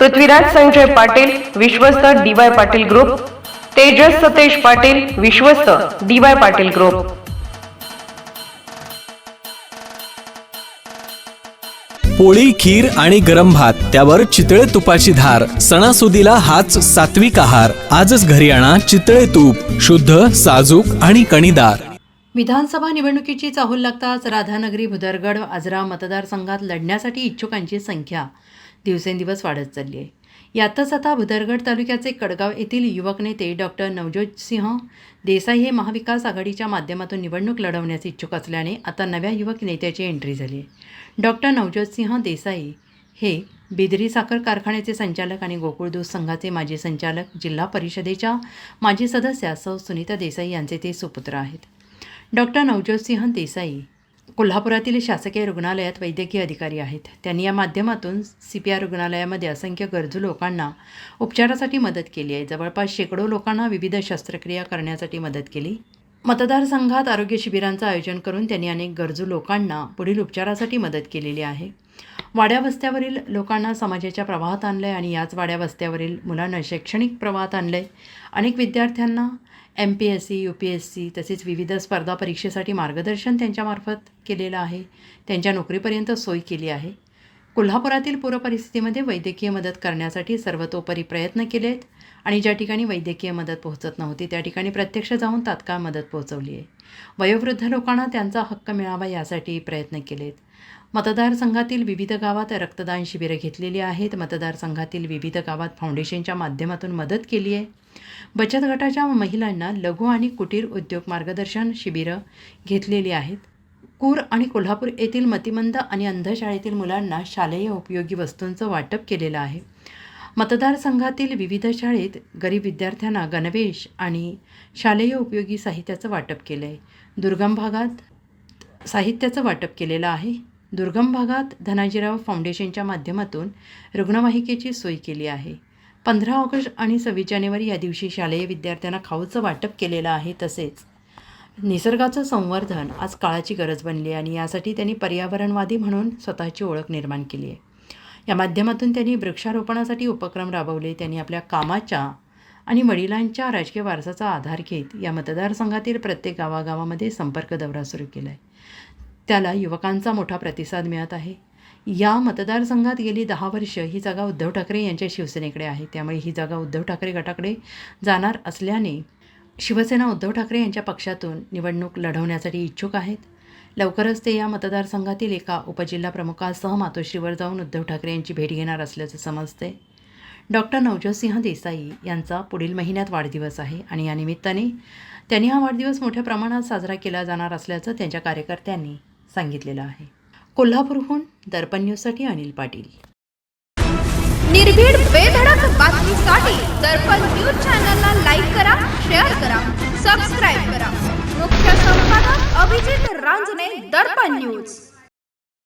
Prithviraj Sanjay Patil विश्वस्त D Y Patil group Tejas Satej Patil विश्वस्त D Y Patil group. पोळी खीर आणि गरम भात त्यावर चितळे तुपाची धार सणासुदीला हाच सात्विक आहार. आजच घरी आणा चितळे तूप शुद्ध साजूक आणि कणीदार. विधानसभा निवडणुकीची चाहूल लागताच राधानगरी भुदरगड आजरा मतदारसंघात लढण्यासाठी इच्छुकांची संख्या. दिवसेंदिवस वाढत चालली आहे. यातच आता भुदरगड तालुक्याचे कडगाव येथील युवक नेते डॉक्टर नवज्योत सिंह देसाई हे महाविकास आघाडीच्या माध्यमातून निवडणूक लढवण्याचे इच्छुक असल्याने आता नव्या युवक नेत्याची एंट्री झाली आहे. डॉक्टर नवज्योत सिंह देसाई हे बिदरी साखर कारखान्याचे संचालक आणि गोकुळ दूध संघाचे माजी संचालक जिल्हा परिषदेच्या माजी सदस्या सौ सुनीता देसाई यांचे ते सुपुत्र आहेत. डॉक्टर नवज्योतसिंह देसाई कोल्हापुरातील शासकीय रुग्णालयात वैद्यकीय अधिकारी आहेत. त्यांनी या माध्यमातून सी पी आर रुग्णालयामध्ये असंख्य गरजू लोकांना उपचारासाठी मदत केली आहे. जवळपास शेकडो लोकांना विविध शस्त्रक्रिया करण्यासाठी मदत केली. मतदारसंघात आरोग्य शिबिरांचं आयोजन करून त्यांनी अनेक गरजू लोकांना पुढील उपचारासाठी मदत केलेली आहे. वाड्या वस्त्यावरील लोकांना समाजाच्या प्रवाहात आणलं आहे आणि याच वाड्या वस्त्यावरील मुलांना शैक्षणिक प्रवाहात आणलं आहे अनेक विद्यार्थ्यांना M P S C U P S C तसेच विविध स्पर्धा परीक्षेसाठी मार्गदर्शन त्यांच्यामार्फत केलेलं आहे. त्यांच्या नोकरीपर्यंत सोय केली आहे. कोल्हापुरातील पूरपरिस्थितीमध्ये वैद्यकीय मदत करण्यासाठी सर्वतोपरी प्रयत्न केलेत. आणि ज्या ठिकाणी वैद्यकीय मदत पोहोचत नव्हती त्या ठिकाणी प्रत्यक्ष जाऊन तात्काळ मदत पोहोचवली आहे. वयोवृद्ध लोकांना त्यांचा हक्क मिळावा यासाठी प्रयत्न केलेत. मतदारसंघातील विविध गावात रक्तदान शिबिरं घेतलेली आहेत. मतदारसंघातील विविध गावात फाउंडेशनच्या माध्यमातून मदत केली आहे. बचत गटाच्या महिलांना लघु आणि कुटीर उद्योग मार्गदर्शन शिबिरं घेतलेली आहेत. कूर आणि कोल्हापूर येथील मतिमंद आणि अंध शाळेतील मुलांना शालेय उपयोगी वस्तूंचं वाटप केलेलं आहे. मतदारसंघातील विविध शाळेत गरीब विद्यार्थ्यांना गणवेश आणि शालेय उपयोगी साहित्याचं वाटप केलं आहे दुर्गम भागात साहित्याचं वाटप केलेलं आहे. दुर्गम भागात धनाजीराव फाउंडेशनच्या माध्यमातून रुग्णवाहिकेची सोय केली आहे. पंधरा ऑगस्ट आणि सव्वीस जानेवारी या दिवशी शालेय विद्यार्थ्यांना खाऊचं वाटप केलेलं आहे तसेच निसर्गाचं संवर्धन आज काळाची गरज बनली आहे आणि यासाठी त्यांनी पर्यावरणवादी म्हणून स्वतःची ओळख निर्माण केली आहे. या माध्यमातून त्यांनी वृक्षारोपणासाठी उपक्रम राबवले त्यांनी आपल्या कामाच्या आणि वडिलांच्या राजकीय वारसाचा आधार घेत या मतदारसंघातील प्रत्येक गावागावामध्ये संपर्क दौरा सुरू केला आहे त्याला युवकांचा मोठा प्रतिसाद मिळत आहे. या मतदारसंघात गेली दहा वर्ष ही जागा उद्धव ठाकरे यांच्या शिवसेनेकडे आहे. त्यामुळे ही जागा उद्धव ठाकरे गटाकडे जाणार असल्याने शिवसेना उद्धव ठाकरे यांच्या पक्षातून निवडणूक लढवण्यासाठी इच्छुक आहेत. लवकरच ते या मतदारसंघातील एका उपजिल्हा प्रमुखासह मातोश्रीवर जाऊन उद्धव ठाकरे यांची भेट घेणार असल्याचं समजते. डॉक्टर नवज्योतसिंह देसाई यांचा पुढील महिन्यात वाढदिवस आहे आणि या निमित्ताने त्यांनी हा वाढदिवस मोठ्या प्रमाणात साजरा केला जाणार असल्याचं त्यांच्या कार्यकर्त्यांनी सांगितलेलं आहे. कोल्हापूरहून दर्पण न्यूजसाठी अनिल पाटील. निर्भीड बेधडक बातमीसाठी दर्पण न्यूज चॅनलला लाईक करा. सबस्क्राईब करा